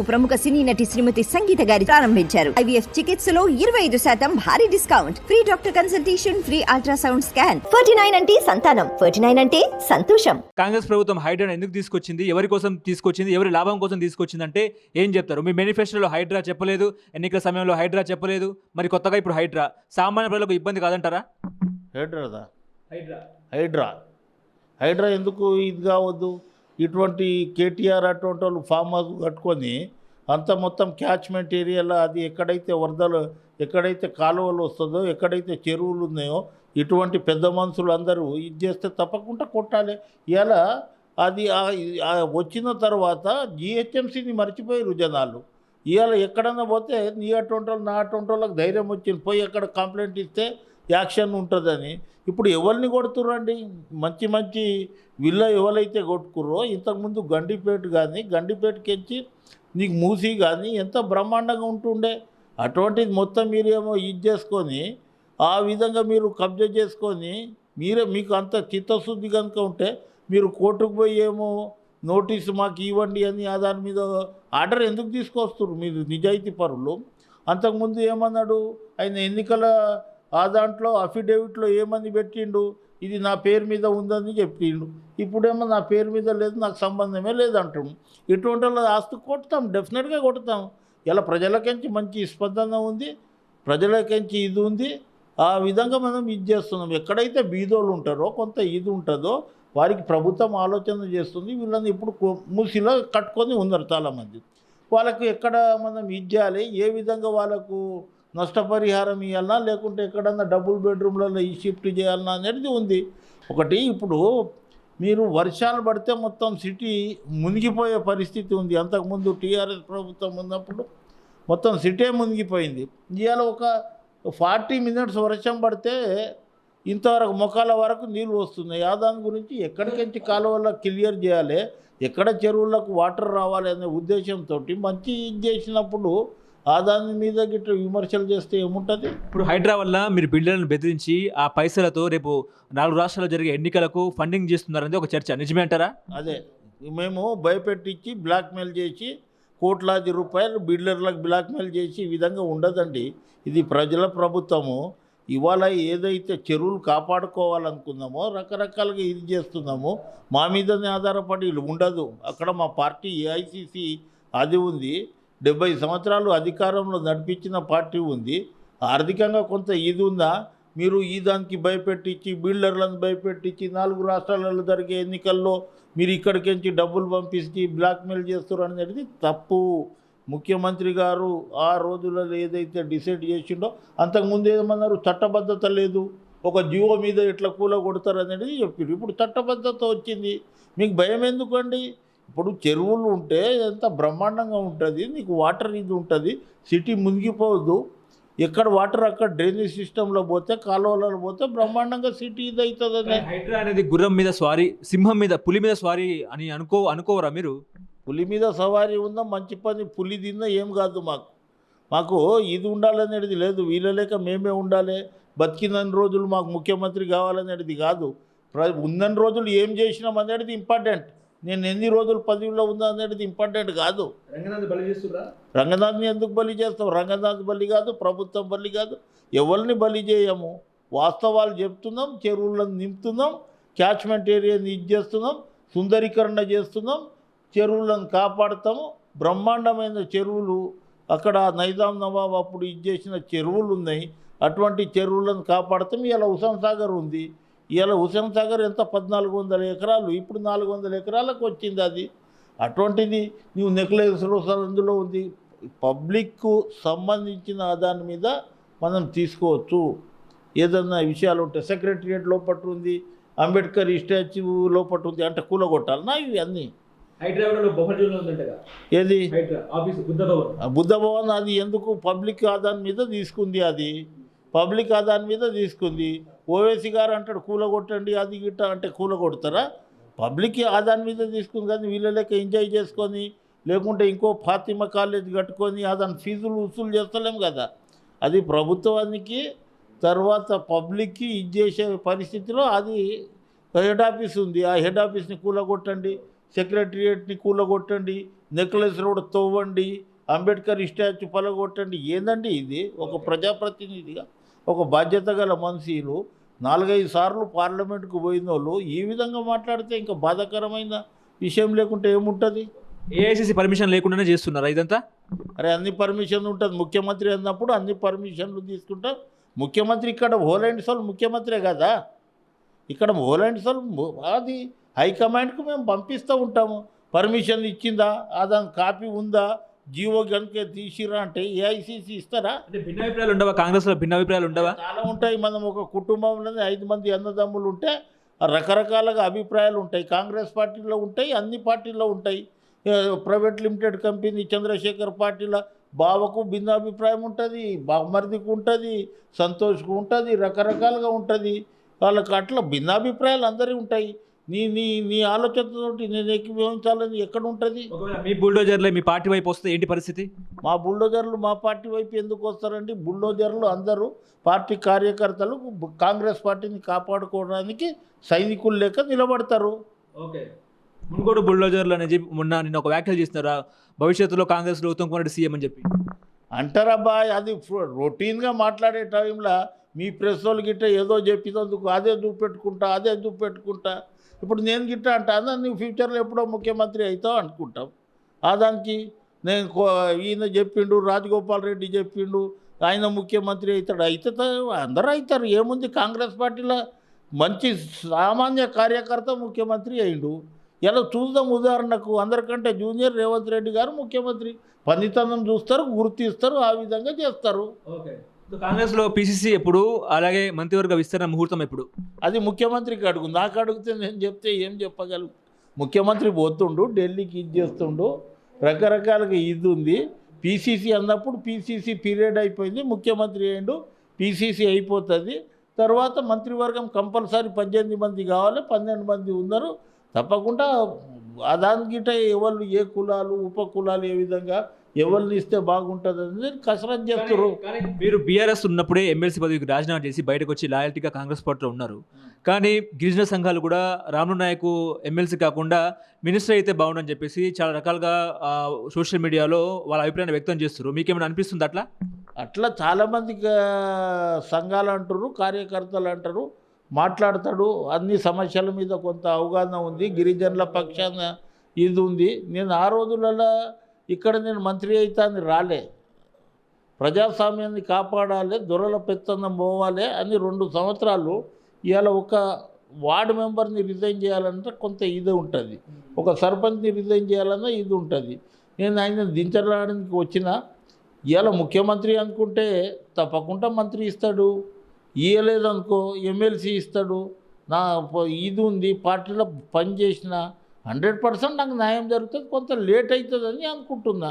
ప్రముఖ సినీ నటి శ్రీమతి సంగీత గారి ప్రారంభించారు. ఐవీఎఫ్ చికిత్సలో ఇరవై ఐదు శాతం భారీ discount. Free doctor consultation free ultrasound scan. Forty nine అంటే సంతానం. ఫోర్టీ నైన్ అంటే సంతోషం. కాంగ్రెస్ ప్రభుత్వం హైడ్రాను ఎందుకు తీసుకొచ్చింది? ఎవరి కోసం తీసుకొచ్చింది? ఎవరి లాభం కోసం తీసుకొచ్చింది అంటే ఏం చెప్తారు? మీ మేనిఫెస్టోలో హైడ్రా చెప్పలేదు. ఎన్నికల సమయంలో హైడ్రా చెప్పలేదు. మరి కొత్తగా ఇప్పుడు హైడ్రా. సామాన్య ప్రజలకు ఇబ్బంది కాదంటారా? హైడ్రా. హైడ్రా. హైడ్రా ఎందుకు ఇది కావద్దు? ఇటువంటి కేటీఆర్ అటువంటి వాళ్ళు ఫామ్ హౌస్ కట్టుకొని అంత మొత్తం క్యాచ్మెంట్ ఏరియాలో అది ఎక్కడైతే వరదలు ఎక్కడైతే కాలువలు వస్తుందో ఎక్కడైతే చెరువులు ఉన్నాయో ఇటువంటి పెద్ద మనుషులు అందరూ ఇది చేస్తే తప్పకుండా కొట్టాలి. ఇలా అది వచ్చిన తర్వాత జిహెచ్ఎంసీని మర్చిపోయారు జనాలు. ఇవాళ ఎక్కడన్నా పోతే నీ అటువంటి వాళ్ళు నా అటువంటి వాళ్ళకి ధైర్యం వచ్చింది. పోయి ఎక్కడ కంప్లైంట్ ఇస్తే యాక్షన్ ఉంటుందని. ఇప్పుడు ఎవరిని కొడుతుర్రండి? మంచి మంచి విల్ల ఎవరైతే కొట్టుకుర్రో ఇంతకుముందు గండిపేట కానీ గండిపేటకెచ్చి నీకు మూసి కానీ ఎంత బ్రహ్మాండంగా ఉంటుండే? అటువంటిది మొత్తం మీరేమో ఇది చేసుకొని ఆ విధంగా మీరు కబ్జా చేసుకొని మీరే మీకు అంత చిత్తశుద్ధి కనుక ఉంటే మీరు కోర్టుకు పోయి ఏమో నోటీసు మాకు ఇవ్వండి అని ఆ దాని మీద ఆర్డర్ ఎందుకు తీసుకొస్తారు మీరు నిజాయితీ పరులు? అంతకుముందు ఏమన్నాడు? ఆయన ఎన్నికల ఆ దాంట్లో అఫిడేవిట్లో ఏమని పెట్టిండు? ఇది నా పేరు మీద ఉందని చెప్పిండు. ఇప్పుడేమో నా పేరు మీద లేదు నాకు సంబంధమే లేదంటాం ఇటువంటి వాళ్ళ ఆస్తి కొడతాం డెఫినెట్గా కొడతాం. ఇలా ప్రజలకించి మంచి స్పందన ఉంది ప్రజలకించి ఇది ఉంది. ఆ విధంగా మనం ఇది చేస్తున్నాం. ఎక్కడైతే బీదోళ్ళు ఉంటారో కొంత ఇది ఉంటుందో వారికి ప్రభుత్వం ఆలోచన చేస్తుంది. వీళ్ళని ఇప్పుడు కో- మూసిలో కట్టుకొని ఉన్నారు చాలామంది. వాళ్ళకు ఎక్కడ మనం ఇది చేయాలి? ఏ విధంగా వాళ్ళకు నష్టపరిహారం ఇవ్వాలన్నా లేకుంటే ఎక్కడన్నా డబుల్ బెడ్రూమ్లలో ఈ షిఫ్ట్ చేయాలన్నా అనేది ఉంది. ఒకటి ఇప్పుడు మీరు వర్షాలు పడితే మొత్తం సిటీ మునిగిపోయే పరిస్థితి ఉంది. అంతకుముందు టీఆర్ఎస్ ప్రభుత్వం ఉన్నప్పుడు మొత్తం సిటీ మునిగిపోయింది. ఇవాళ ఒక ఫార్టీ మినిట్స్ వర్షం పడితే ఇంతవరకు మొక్కల వరకు నీళ్ళు వస్తున్నాయి. ఆ దాని గురించి ఎక్కడికెంచి కాలువల్లో క్లియర్ చేయాలి. ఎక్కడ చెరువులకు వాటర్ రావాలి అనే ఉద్దేశంతో మంచి ఇది చేసినప్పుడు ఆ దాని మీద గిట్ట విమర్శలు చేస్తే ఏముంటుంది? ఇప్పుడు హైడ్రా వల్ల మీరు బిల్డర్లను బెదిరించి ఆ పైసలతో రేపు నాలుగు రాష్ట్రాల్లో జరిగే ఎన్నికలకు ఫండింగ్ చేస్తున్నారనేది ఒక చర్చ. నిజమే అంటారా? అదే. మేము భయపెట్టించి బ్లాక్మెయిల్ చేసి కోట్లాది రూపాయలు బిల్డర్లకు బ్లాక్మెయిల్ చేసి ఈ విధంగా ఉండదండి. ఇది ప్రజల ప్రభుత్వము. ఇవాళ ఏదైతే చెరువులు కాపాడుకోవాలనుకున్నామో రకరకాలుగా ఇది చేస్తున్నామో. మా మీదనే ఆధారపడి ఉండదు. అక్కడ మా పార్టీ ఏఐసిసి అది ఉంది. డెబ్బై సంవత్సరాలు అధికారంలో నడిపించిన పార్టీ ఉంది. ఆర్థికంగా కొంత ఇది ఉందా? మీరు ఈ దానికి భయపెట్టించి బిల్డర్లను భయపెట్టించి నాలుగు రాష్ట్రాలలో జరిగే ఎన్నికల్లో మీరు ఇక్కడికించి డబ్బులు పంపించి బ్లాక్మెయిల్ చేస్తారు అనేది తప్పు. ముఖ్యమంత్రి గారు ఆ రోజులలో ఏదైతే డిసైడ్ చేసిండో అంతకుముందు ఏమన్నారు? చట్టబద్ధత లేదు. ఒక జీవో మీద ఇట్లా కూల కొడతారు అనేది చెప్పారు ఇప్పుడు చట్టబద్ధత వచ్చింది. మీకు భయం ఎందుకండి? ఇప్పుడు చెరువులు ఉంటే ఎంత బ్రహ్మాండంగా ఉంటుంది నీకు వాటర్ ఇది ఉంటుంది సిటీ మునిగిపోవద్దు ఎక్కడ వాటర్ అక్కడ డ్రైనేజ్ సిస్టంలో పోతే కాలువలలో పోతే బ్రహ్మాండంగా సిటీ ఇది అవుతుందని హైడ్రా అనేది గుర్రం మీద స్వారీ సింహం మీద పులి మీద స్వారీ అని అనుకో అనుకోవరా మీరు? పులి మీద సవారీ ఉందా మంచి పని పులి తిందా ఏం కాదు మాకు. మాకు ఇది ఉండాలనేది లేదు వీళ్ళ లేక మేమే ఉండాలి. బతికినన్ని రోజులు మాకు ముఖ్యమంత్రి కావాలనేది కాదు. ప్ర ఉన్నన్ని రోజులు ఏం చేసినాం అనేది ఇంపార్టెంట్ నేను ఎన్ని రోజులు పదవిలో ఉందా అనేది ఇంపార్టెంట్ కాదు. రంగనాథ్ని ఎందుకు బలి చేస్తాం రంగనాథ్ బలి కాదు ప్రభుత్వం బలి కాదు ఎవరిని బలి చేయము? వాస్తవాలు చెప్తున్నాం చెరువులను నింపుతున్నాం క్యాచ్మెంట్ ఏరియాని ఇది చేస్తున్నాం సుందరీకరణ చేస్తున్నాం చెరువులను కాపాడుతాము. బ్రహ్మాండమైన చెరువులు అక్కడ నైజాం నవాబ్ అప్పుడు ఇది చేసిన చెరువులు ఉన్నాయి. అటువంటి చెరువులను కాపాడుతాం. ఇలా హుసేన్ సాగర్ ఉంది. ఇలా హుసేన్ సాగర్ ఎంత పద్నాలుగు వందల ఎకరాలు ఇప్పుడు నాలుగు వందల ఎకరాలకు వచ్చింది అది. అటువంటిది నీవు నెక్లెస్ అందులో ఉంది. పబ్లిక్కు సంబంధించిన దాని మీద మనం తీసుకోవచ్చు. ఏదన్నా విషయాలు ఉంటాయి సెక్రటరియట్ లోపట ఉంది అంబేద్కర్ స్టాచ్యూ లోపట ఉంది అంటే కూలగొట్టాలన్నా ఇవి అన్నీ? ఏది? బుద్ధ భవన్ అది ఎందుకు పబ్లిక్ ఆదాన్ మీద తీసుకుంది అది? పబ్లిక్ ఆదాన్ మీద తీసుకుంది. ఓవేసీ గారు అంటాడు కూలగొట్టండి అది గిట్ట అంటే కూలగొడతారా? పబ్లిక్ ఆదాని మీద తీసుకుంది కానీ వీళ్ళ లెక్క ఎంజాయ్ చేసుకొని లేకుంటే ఇంకో ఫాతిమా కాలేజ్ కట్టుకొని అదని ఫీజులు వసూలు చేస్తలేం కదా. అది ప్రభుత్వానికి తర్వాత పబ్లిక్కి ఇది చేసే పరిస్థితిలో అది హెడ్ ఆఫీస్ ఉంది. ఆ హెడ్ ఆఫీస్ని కూలగొట్టండి సెక్రటరియట్ని కూలగొట్టండి నెక్లెస్ రోడ్ తవ్వండి అంబేద్కర్ స్టాచ్యూ పలగొట్టండి. ఏందండి ఇది? ఒక ప్రజాప్రతినిధిగా ఒక బాధ్యత గల మనుషులు నాలుగైదు సార్లు పార్లమెంట్కు పోయిన వాళ్ళు ఈ విధంగా మాట్లాడితే ఇంకా బాధాకరమైన విషయం లేకుంటే ఏముంటుంది? ఏఐసిసి పర్మిషన్ లేకుండానే చేస్తున్నారా ఇదంతా? అరే అన్ని పర్మిషన్ ఉంటుంది. ముఖ్యమంత్రి అన్నప్పుడు అన్ని పర్మిషన్లు తీసుకుంటాం ముఖ్యమంత్రి ఇక్కడ హోలాండ్ సోల్ ముఖ్యమంత్రే కదా? ఇక్కడ హోలాండ్ సోల్ అది హైకమాండ్కు మేము పంపిస్తూ ఉంటాము. పర్మిషన్ ఇచ్చిందా? ఆ దాని కాపీ ఉందా? జీవో కనుక తీసిరా అంటే ఏఐసిసి ఇస్తారా? అంటే భిన్నాభిప్రాయాలు ఉండవా? కాంగ్రెస్లో భిన్నాభిప్రాయాలు ఉండవా? చాలా ఉంటాయి. మనం ఒక కుటుంబంలోనే ఐదు మంది అన్నదమ్ములు ఉంటే రకరకాలుగా అభిప్రాయాలు ఉంటాయి. కాంగ్రెస్ పార్టీలో ఉంటాయి అన్ని పార్టీల్లో ఉంటాయి. ప్రైవేట్ లిమిటెడ్ కంపెనీ చంద్రశేఖర్ పార్టీలో బావకు భిన్నాభిప్రాయం ఉంటుంది బామర్దికి ఉంటుంది సంతోష్కు ఉంటుంది రకరకాలుగా ఉంటుంది. వాళ్ళకి అట్లా భిన్నాభిప్రాయాలు అందరి ఉంటాయి. నీ నీ నీ ఆలోచనతోటి నేను ఎక్కివించాలని ఎక్కడ ఉంటుంది మీ బుల్డోజర్లే మీ పార్టీ వైపు వస్తే ఏంటి పరిస్థితి? మా బుల్డోజర్లు మా పార్టీ వైపు ఎందుకు వస్తారండి? బుల్డోజర్లు అందరూ పార్టీ కార్యకర్తలు కాంగ్రెస్ పార్టీని కాపాడుకోవడానికి సైనికులు లెక్క నిలబడతారు. ఓకే. మునుగోడు బుల్డోజర్లు అని చెప్పి మొన్న నిన్న ఒక వ్యాఖ్యలు చేస్తున్నారా భవిష్యత్తులో కాంగ్రెస్లో ఉత్తమ్ కుమార్ రెడ్డి సీఎం అని చెప్పి. అంటారబ్బా అది రొటీన్గా మాట్లాడే టైంలో మీ ప్రెస్ వాళ్ళు గిట్ట ఏదో చెప్పినందుకు అదే చూపెట్టుకుంటా అదే చూపెట్టుకుంటా ఇప్పుడు నేను గిట్ట అంటాను నువ్వు ఫ్యూచర్లో ఎప్పుడో ముఖ్యమంత్రి అవుతావు అనుకుంటాం. ఆ దానికి నేను కో- ఈయన చెప్పిండు రాజగోపాల్ రెడ్డి చెప్పిండు ఆయన ముఖ్యమంత్రి అవుతాడు అయితే అందరూ అవుతారు ఏముంది? కాంగ్రెస్ పార్టీలో మంచి సామాన్య కార్యకర్త ముఖ్యమంత్రి అయిండు. ఇలా చూద్దాం ఉదాహరణకు అందరికంటే జూనియర్ రేవంత్ రెడ్డి గారు ముఖ్యమంత్రి. పనితనం చూస్తారు గుర్తిస్తారు ఆ విధంగా చేస్తారు. ఓకే. కాంగ్రెస్ కాంగ్రెస్లో పిసిసి ఎప్పుడు అలాగే మంత్రివర్గ విస్తరణ ముహూర్తం ఎప్పుడు? అది ముఖ్యమంత్రికి అడుగు నాకు అడిగితే నేను చెప్తే ఏం చెప్పగలను? ముఖ్యమంత్రి పోతుండు ఢిల్లీకి ఇది చేస్తుండు రకరకాలుగా ఇది ఉంది. పీసీసీ అన్నప్పుడు పీసీసీ పీరియడ్ అయిపోయింది ముఖ్యమంత్రి అయ్యిండు పీసీసీ అయిపోతుంది. తర్వాత మంత్రివర్గం కంపల్సరీ పద్దెనిమిది మంది కావాలి పన్నెండు మంది ఉన్నారు. తప్పకుండా అదాని గిట్ట ఎవరు ఏ కులాలు ఉప కులాలు ఏ విధంగా ఎవరిని ఇస్తే బాగుంటుంది అనేది కసరత్ చేస్తారు. మీరు బీఆర్ఎస్ ఉన్నప్పుడే ఎమ్మెల్సీ పదవికి రాజీనామా చేసి బయటకు వచ్చి లాయల్టీగా కాంగ్రెస్ పార్టీలో ఉన్నారు. కానీ గిరిజన సంఘాలు కూడా రాములు నాయకు ఎమ్మెల్సీ కాకుండా మినిస్టర్ అయితే బాగుండని చెప్పేసి చాలా రకాలుగా సోషల్ మీడియాలో వాళ్ళ అభిప్రాయాన్ని వ్యక్తం చేస్తారు మీకేమైనా అనిపిస్తుంది అట్లా? అట్లా చాలామంది సంఘాలు అంటారు కార్యకర్తలు అంటారు మాట్లాడతాడు. అన్ని సమస్యల మీద కొంత అవగాహన ఉంది. గిరిజనుల పక్షాన ఇది ఉంది. నేను ఆ రోజులలో ఇక్కడ నేను మంత్రి అవుతాను రాలే. ప్రజాస్వామ్యాన్ని కాపాడాలి దొరల పెత్తనం పోవాలి అని రెండు సంవత్సరాలు ఇవాళ ఒక వార్డు మెంబర్ని రిజైన్ చేయాలంటే కొంత ఇది ఉంటుంది. ఒక సర్పంచ్ని రిజైన్ చేయాలన్నా ఇది ఉంటుంది. నేను ఆయన దించడానికి వచ్చిన ఇవాళ ముఖ్యమంత్రి అనుకుంటే తప్పకుండా మంత్రి ఇస్తాడు. ఇవ్వలేదనుకో ఎమ్మెల్సీ ఇస్తాడు. నా ఇది ఉంది పార్టీలో పనిచేసిన హండ్రెడ్ పర్సెంట్ నాకు న్యాయం జరుగుతుంది కొంత లేట్ అవుతుందని అనుకుంటున్నా.